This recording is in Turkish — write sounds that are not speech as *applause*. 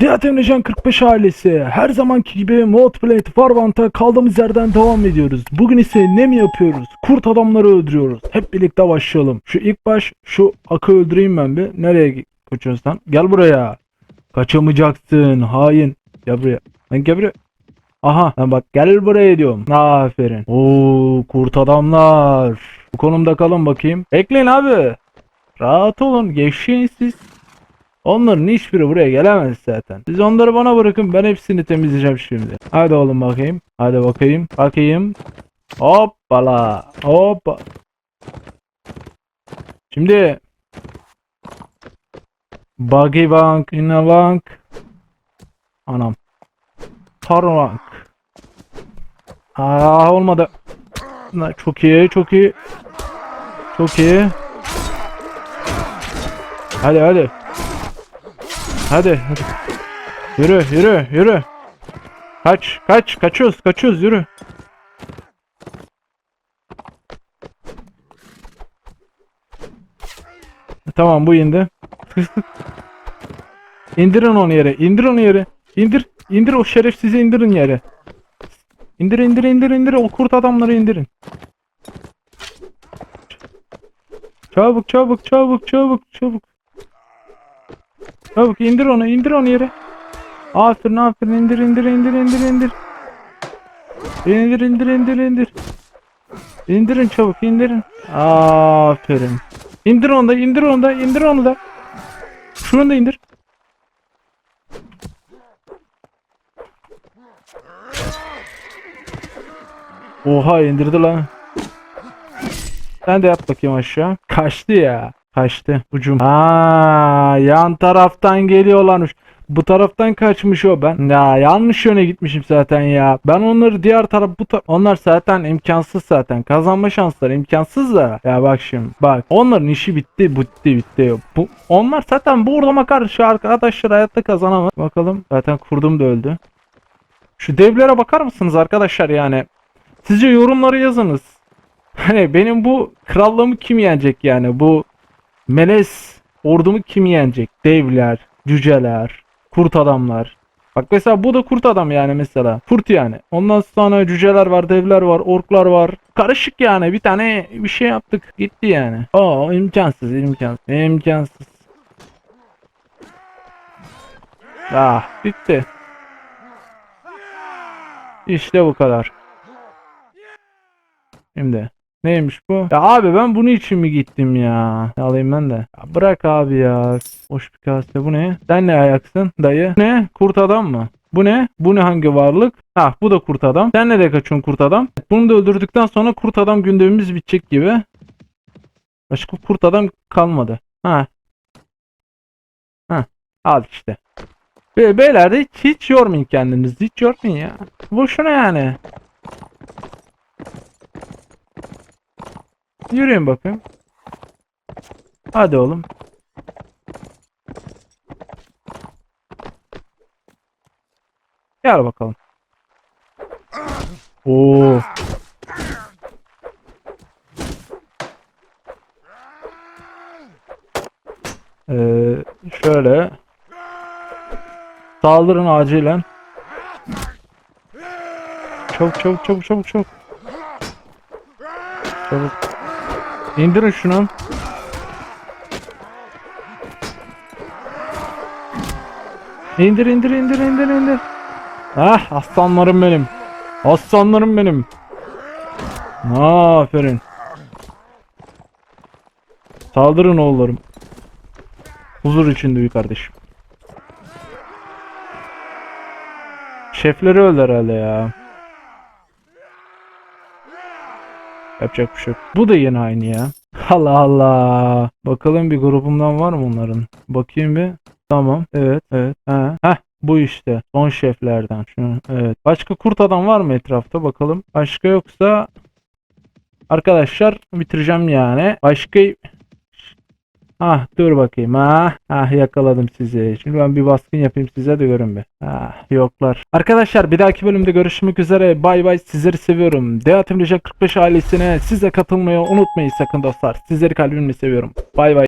Diğer Emrecan 45 ailesi her zamanki gibi Modplate Warband'a kaldığımız yerden devam ediyoruz. Bugün ise ne mi yapıyoruz? Kurt adamları öldürüyoruz. Hep birlikte başlayalım. Şu ilk baş şu akı öldüreyim ben bir. Nereye kaçıyorsun sen? Gel buraya. Kaçamayacaksın hain. Gel buraya. Lan gel buraya. Aha lan bak gel buraya diyorum. Aferin. Oo kurt adamlar. Bu konumda kalın bakayım. Bekleyin abi. Rahat olun. Gevşeyin siz. Onların hiçbiri buraya gelemez zaten. Siz onları bana bırakın ben hepsini temizleyeceğim şimdi. Hadi oğlum bakayım. Hadi bakayım. Bakayım. Hoppala. Hoppa. Şimdi Buggy bank, in a bank. Anam. Tarbank. Aa olmadı. Çok iyi, çok iyi. Çok iyi. Hadi hadi. Hadi hadi. Yürü yürü yürü. Kaç kaç kaçıyoruz kaçıyoruz yürü. Tamam bu indi. *laughs* İndirin onu yere. indir onu yere. İndir. İndir o şerefsizi indirin yere. İndir indir indir indir o kurt adamları indirin. Çabuk çabuk çabuk çabuk çabuk. Çabuk indir onu indir onu yere. Aferin aferin indir indir indir indir indir. İndir indir indir indir. İndirin çabuk indirin. Aferin. İndir onu da indir onu da indir onu da. Şunu da indir. Oha indirdi lan. Sen de yap bakayım aşağı. Kaçtı ya. Kaçtı. Ucum. Aa, yan taraftan geliyorlarmış. Bu taraftan kaçmış o ben. Ya yanlış yöne gitmişim zaten ya. Ben onları diğer taraf bu ta- onlar zaten imkansız zaten. Kazanma şansları imkansız da. Ya bak şimdi bak. Onların işi bitti bitti bitti. Bu onlar zaten bu orlama karşı arkadaşlar hayatta kazanamaz. Bakalım. Zaten kurdum da öldü. Şu devlere bakar mısınız arkadaşlar yani? Sizce yorumları yazınız. Hani benim bu krallığımı kim yenecek yani? Bu melez ordumu kim yenecek? Devler, cüceler, kurt adamlar. Bak mesela bu da kurt adam yani mesela. Kurt yani. Ondan sonra cüceler var, devler var, orklar var. Karışık yani. Bir tane bir şey yaptık. Gitti yani. Oo imkansız, imkansız. imkansız. Ah bitti. İşte bu kadar. Şimdi neymiş bu? Ya abi ben bunun için mi gittim ya? Alayım ben de. Ya bırak abi ya. Hoş bir kase. Bu ne? Sen ne ayaksın dayı? Ne? Kurt adam mı? Bu ne? Bu ne hangi varlık? Ha bu da kurt adam. Sen nereye kaçıyorsun kurt adam? Bunu da öldürdükten sonra kurt adam gündemimiz bitecek gibi. Başka kurt adam kalmadı. Ha. Ha. Al işte. Be beyler de hiç yormayın kendinizi. Hiç yormayın ya. Boşuna yani. Yürüyün bakayım. Hadi oğlum. Gel bakalım. Oo. Ee, şöyle. Saldırın acilen. Çabuk çabuk çabuk çabuk çabuk. Çabuk. İndirin şunu. İndir indir indir indir indir. Ah aslanlarım benim. Aslanlarım benim. Aferin. Saldırın oğullarım. Huzur içinde bir kardeşim. Şefleri öldü herhalde ya. Yapacak bir şey yok. Bu da yine aynı ya. Allah Allah. Bakalım bir grubumdan var mı onların? Bakayım bir. Tamam. Evet. Evet. Ha. Heh. Bu işte. Son şeflerden. Şu, evet. Başka kurt adam var mı etrafta? Bakalım. Başka yoksa arkadaşlar bitireceğim yani. Başka Ah dur bakayım. Ah, ah yakaladım sizi. Şimdi ben bir baskın yapayım size de görün bir. Ah yoklar. Arkadaşlar bir dahaki bölümde görüşmek üzere. Bay bay sizleri seviyorum. Deatim 45 ailesine size katılmayı unutmayın sakın dostlar. Sizleri kalbimle seviyorum. Bay bay.